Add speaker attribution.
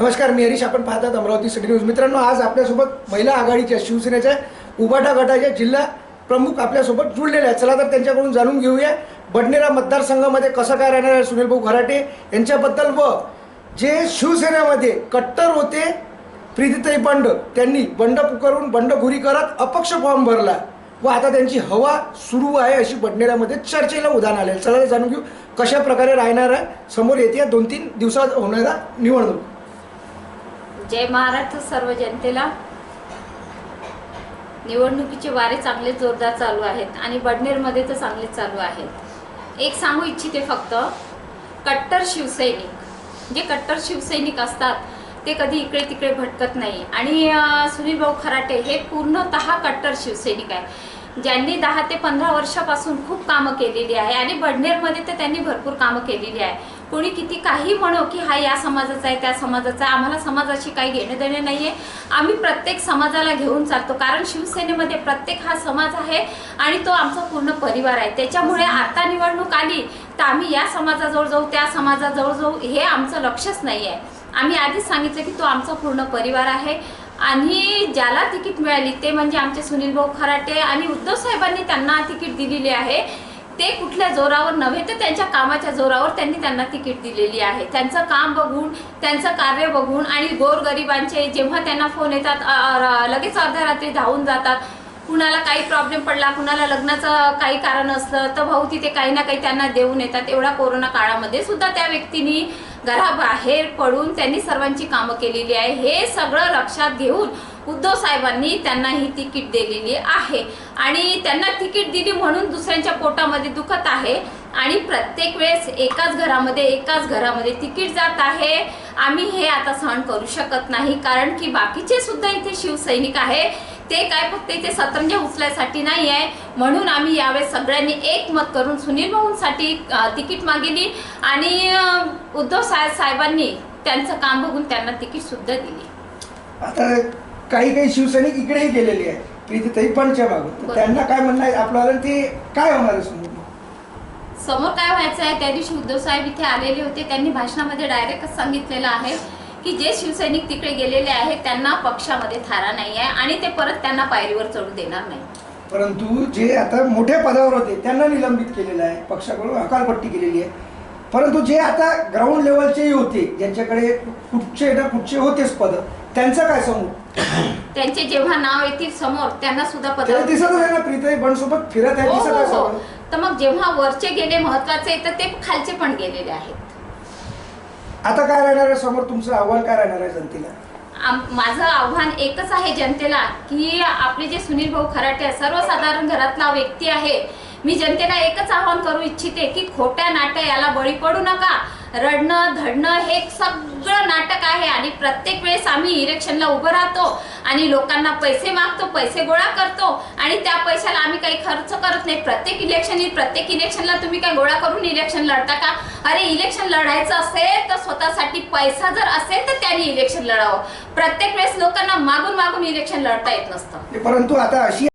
Speaker 1: नमस्कार मी हरीश. आपण पाहतात अमरावती सिटी न्यूज मित्रांनो आज आपल्यासोबत महिला आघाडीच्या शिवसेनेच्या उबाटा गटाच्या जिल्हा प्रमुख आपल्यासोबत जुळलेले आहेत. चला तर त्यांच्याकडून जाणून घेऊया. बडनेरा मतदारसंघामध्ये कसं काय राहणार आहे सुनील भाऊ घराटे यांच्याबद्दल व जे शिवसेनेमध्ये कट्टर होते प्रीतीताई बंड त्यांनी बंड पुकारून बंडखोरी करत अपक्ष फॉर्म भरला. व आता त्यांची हवा सुरू आहे अशी बडनेरामध्ये चर्चेला उदाहरण आले चला तर जाणून घेऊ कशा प्रकारे राहणार आहे. समोर येते दोन तीन दिवसात होणारा निवडणूक.
Speaker 2: जय महाराष्ट्र सर्व जनतेला. निवडणुकीचे वारे चांगले जोरदार चालू आहेत आणि बडनेरमध्ये तर चांगलेच चालू आहेत. एक सांगू इच्छिते फक्त कट्टर शिवसैनिक जे कट्टर शिवसैनिक असतात ते कधी इकडे तिकडे भटकत नाही. आणि सुनील भाऊ खराटे हे पूर्णतः कट्टर शिवसैनिक आहे. ज्यांनी दहा ते पंधरा वर्षापासून खूप कामं केलेली आहे आणि बडनेरमध्ये तर त्यांनी भरपूर कामं केलेली आहे. कोणी किती काही म्हणो की हा या समाजाचा आहे त्या समाजाचा आहे आम्हाला समाजाशी काही घेणं देणे नाही आहे आम्ही प्रत्येक समाजाला घेऊन चालतो कारण शिवसेनेमध्ये प्रत्येक हा समाज आहे आणि तो आमचा पूर्ण परिवार आहे. त्याच्यामुळे आता निवडणूक आली तर आम्ही या समाजाजवळ जाऊ त्या समाजाजवळ जाऊ हे आमचं लक्षच नाही आहे आम्ही आधीच सांगितलं की तो आमचा पूर्ण परिवार आहे. आणि ज्याला तिकीट मिळाली ते म्हणजे आमचे सुनील भाऊ खराटे आणि उद्धव साहेबांनी त्यांना तिकीट दिलेली आहे. ते कुठल्या जोरावर नव्हे तर त्यांच्या कामाच्या जोरावर त्यांनी त्यांना तिकीट दिलेली आहे. त्यांचं काम बघून त्यांचं कार्य बघून आणि गोरगरिबांचे जेव्हा त्यांना फोन येतात लगेच अर्ध्या रात्री धावून जातात कुणाला काही प्रॉब्लेम पडला कुणाला लग्नाचं काही कारण असलं तर भाऊ तिथे काही ना काही त्यांना देऊन येतात. एवढा कोरोना काळामध्ये सुद्धा त्या व्यक्तीनी घराबाहेर पडून त्यांनी सर्वांची कामं केलेली आहे. हे सगळं लक्षात घेऊन उद्धव साहेबांनी त्यांना ही तिकीट दिलेली आहे. आणि त्यांना तिकीट दिली म्हणून दुसऱ्यांच्या पोटामध्ये दुखत आहे. आणि प्रत्येक वेळेस एकाच घरामध्ये एकाच घरामध्ये तिकीट जात आहे. आम्ही हे आता सहन करू शकत नाही कारण की बाकीचे सुद्धा इथे शिवसैनिक आहे. ते काय फक्त इथे सतरंजा उचलायसाठी नाही आहे. म्हणून आम्ही यावेळेस सगळ्यांनी एक मत करून सुनील भाऊंसाठी तिकीट मागितली आणि उद्धव साहेब साहेबांनी त्यांचं काम बघून त्यांना तिकीट सुद्धा दिली.
Speaker 1: आता काही काही शिवसैनिक इकडेही गेलेले आहे प्रीतीताई
Speaker 2: बरोबर.
Speaker 1: त्यांना काय म्हणणं आहे? आपल्याला ते काय होणार आहे समोर
Speaker 2: काय व्हायचं आहे त्या दिवशी उद्धव साहेब इथे आलेले होते. त्यांनी भाषणामध्ये डायरेक्टच सांगितलेलं आहे की जे शिवसैनिक तिकडे गेलेले आहेत त्यांना पक्षामध्ये थारा नाही आहे आणि ते परत त्यांना पायरीवर चढू देणार नाही.
Speaker 1: परंतु जे आता मोठ्या पदावर होते त्यांना निलंबित केलेलं आहे. पक्षाकडून हकालपट्टी केलेली आहे. परंतु जे आता ग्राउंड लेवलचेही होते ज्यांच्याकडे कुठचे ना कुठचे होतेच पद त्यांचं काय समोर?
Speaker 2: त्यांचे जेव्हा नाव येतील समोर त्यांना सुद्धा पद
Speaker 1: दिसतच आहे ना प्रीताई बंडसोबत फिरत आहे
Speaker 2: हो
Speaker 1: दिसत
Speaker 2: हो
Speaker 1: आहे
Speaker 2: हो. तर मग जेव्हा वरचे गेले महत्त्वाचे तर ते खालचे पण गेलेले आहेत.
Speaker 1: आता काय राहणार आहे समोर? तुमचं आव्हान काय राहणार आहे जनतेला?
Speaker 2: माझं आव्हान एकच आहे जनतेला की आपले जे सुनील भाऊ खराटे सर्वसाधारण घरातला व्यक्ती आहे मी जनतेला एकच आव्हान करू इच्छिते की खोट्या नाट्य याला बळी पडू नका. रडणं धडणं हे सगळं नाटक आहे आणि प्रत्येक वेळेस आम्ही इलेक्शनला उभं राहतो आणि लोकांना पैसे मागतो पैसे गोळा करतो आणि त्या पैशाला आम्ही काही खर्च करत नाही. प्रत्येक इलेक्शन प्रत्येक इलेक्शनला तुम्ही काय गोळा करून इलेक्शन लढता का? अरे इलेक्शन लढायचं असेल तर स्वतःसाठी पैसा जर असेल तर त्यांनी इलेक्शन लढावं. प्रत्येक वेळेस लोकांना मागून मागून इलेक्शन लढता येत नसतं.
Speaker 1: परंतु आता अशी